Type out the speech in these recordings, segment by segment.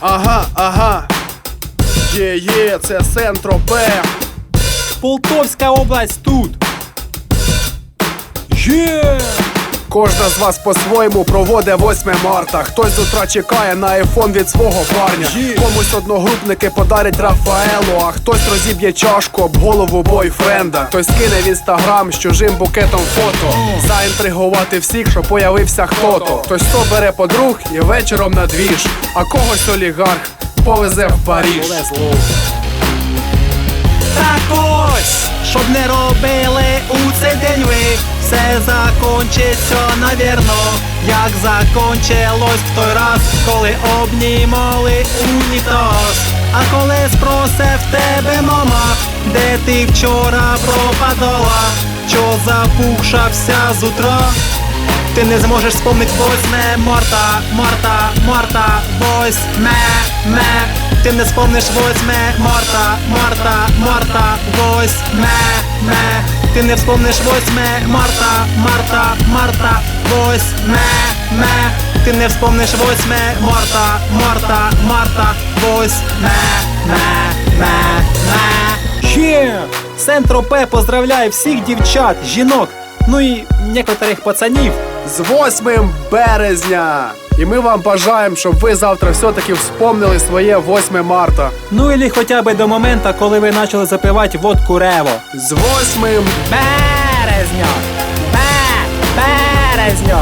Ага, ага. Є, є, це Сентропе. Полтовська область тут. Є! Кожна з вас по-своєму проводить 8 марта. Хтось з утра чекає на айфон від свого парня. Комусь одногрупники подарять Рафаелу, а хтось розіб'є чашку об голову бойфренда. Хтось кине в інстаграм з чужим букетом фото. Заінтригувати всіх, що появився хто-то. Хтось то бере подруг і вечором на двіж, а когось олігарх повезе в Паріж. Так ось, щоб не робили у цей день ви, все закончиться, навірно, як закончилось в той раз, коли обнімали унітаз. А коли спросе в тебе мама, де ти вчора пропадала, що запухша вся з утра. Ти не зможеш спомнити восьме марта, марта, марта, восьме, ме. Ти не спомниш восьме марта, марта, марта, восьме, ме. Ти не вспомниш восьме марта, марта, марта, восьме, ме. Ти не вспомниш восьме марта, марта, марта, восьме, ме, ме, ме. Є! Сентропе поздравляє всіх дівчат, жінок, ну і некоторих пацанів. З 8 березня! І ми вам бажаємо, щоб ви завтра все-таки вспомнили своє 8 марта. Ну і хоча б до моменту, коли ви почали запивати водку Рево. З 8 Березня! Бе! Березня!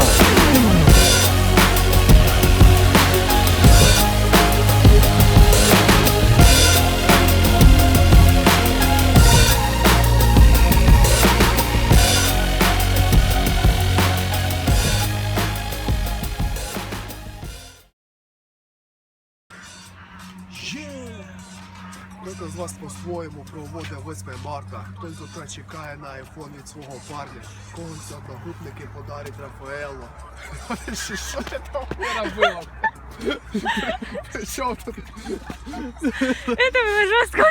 Хтось з вас по-своєму проводить 8 марта. Хтось з утра чекає на айфон від свого парня. Когось одногутники подарять Рафаело. Що що ти там робила? Що тут? Это жестко.